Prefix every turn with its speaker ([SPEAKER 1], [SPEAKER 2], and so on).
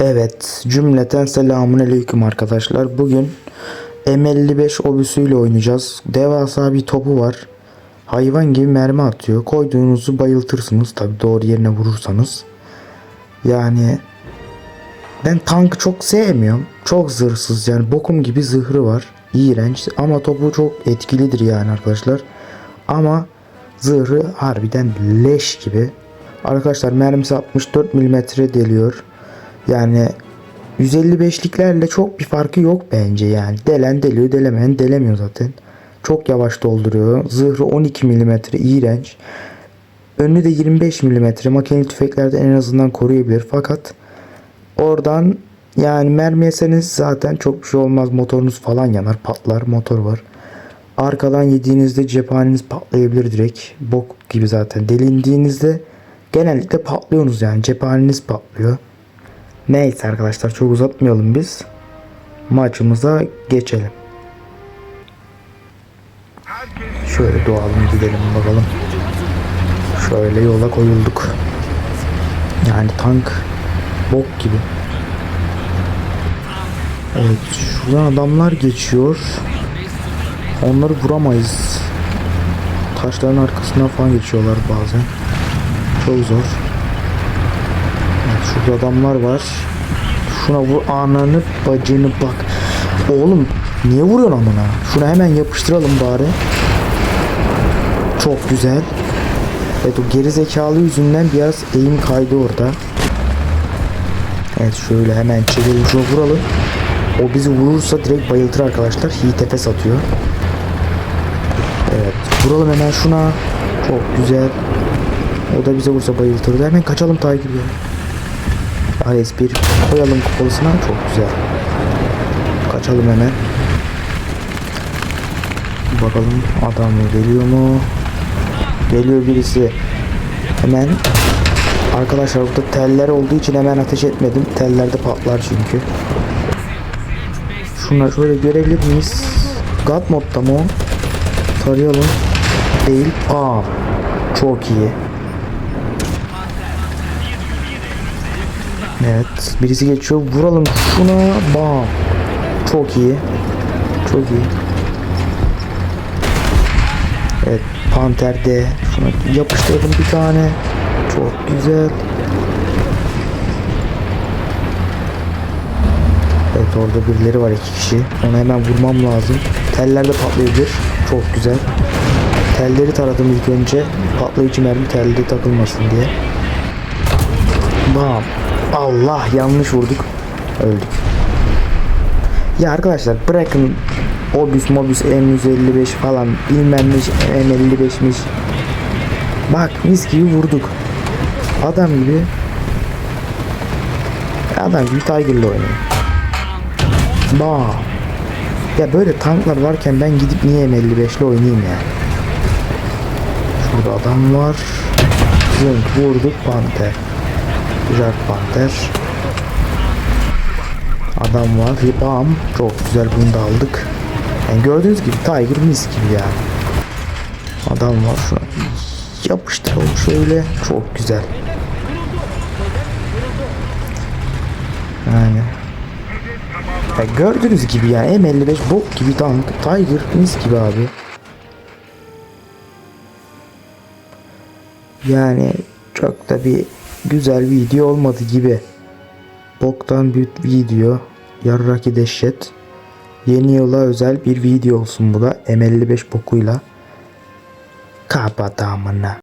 [SPEAKER 1] Evet, cümleten selamun aleyküm arkadaşlar. Bugün M55 obüsüyle oynayacağız. Devasa bir topu var. Hayvan gibi mermi atıyor. Koyduğunuzu bayıltırsınız tabi doğru yerine vurursanız. Yani ben tankı çok sevmiyorum. Çok zırhsız yani bokum gibi zırhı var. İğrenç ama topu çok etkilidir yani arkadaşlar. Ama zırhı harbiden leş gibi. Arkadaşlar mermisi 64 mm deliyor. Yani 155'liklerle çok bir farkı yok bence yani. Delen deliyor, delemeyen delemiyor zaten. Çok yavaş dolduruyor. Zırhı 12 mm iğrenç. Önü de 25 mm. Makineli tüfeklerde en azından koruyabilir. Fakat oradan yani mermi yeseniz zaten çok bir şey olmaz. Motorunuz falan yanar, patlar. Motor var. Arkadan yediğinizde cephaneniz patlayabilir direkt. Bok gibi zaten. Delindiğinizde genellikle patlıyorsunuz yani. Cephaneniz patlıyor. Neyse arkadaşlar çok uzatmayalım biz. Maçımıza geçelim. Şöyle doğalım gidelim bakalım. Şöyle yola koyulduk. Yani tank bok gibi. Evet şuradan adamlar geçiyor. Onları vuramayız. Taşların arkasından falan geçiyorlar bazen. Çok zor. Evet, şurada adamlar var. Şuna vur ananı bacını bak. Oğlum niye vuruyorsun amına? Şuna hemen yapıştıralım bari. Çok güzel. Evet o geri zekalı yüzünden biraz eğim kaydı orada. Evet şöyle hemen şunu vuralım. O bizi vurursa direkt bayıltır arkadaşlar. Heat nefes atıyor. Evet vuralım hemen şuna. Çok güzel. O da bize vursa bayıltırdı. Hemen kaçalım takip ya. Ares bir koyalım kupalısına. Çok güzel. Kaçalım hemen. Bakalım adam geliyor mu? Geliyor birisi. Hemen Arkadaşlar burada teller olduğu için hemen ateş etmedim. Teller de patlar çünkü. Şuna şöyle görebilir miyiz? God modda mı o? Tarayalım. Değil. Aa. Çok iyi. Evet. Birisi geçiyor. Vuralım şuna. Bam. Çok iyi. Çok iyi. Evet. Panter'de. Şuna yapıştıralım bir tane. Çok güzel. Evet orada birileri var iki kişi. Onu hemen vurmam lazım. Teller de patlayabilir. Çok güzel. Telleri taradım ilk önce. Patlayıcı mermi telde takılmasın diye. Bam. Allah yanlış vurduk. Öldük. Ya arkadaşlar bırakın Obüs Mobüs M155 falan bilmem ne M55'miş. Bak mis gibi vurduk. Adam gibi adam gibi Tiger'la oynuyor. Ba. Ya böyle tanklar varken ben gidip niye M55 ile oynayayım ya? Şurada adam var. Zınk vurduk Panter. Güzel Panter. Adam var. Bam. Çok güzel bunu da aldık. Yani gördüğünüz gibi Tiger mis gibi yani. Adam var şu an. Yapıştıralım şöyle. Çok güzel. Yani. Ya gördüğünüz gibi yani M55 bok gibi tank. Tiger mis gibi abi. Yani çok da bir güzel video olmadı gibi. Boktan bir video. Yarraki dehşet. Yeni yıla özel bir video olsun bu da. M55 bokuyla. Kapatamına.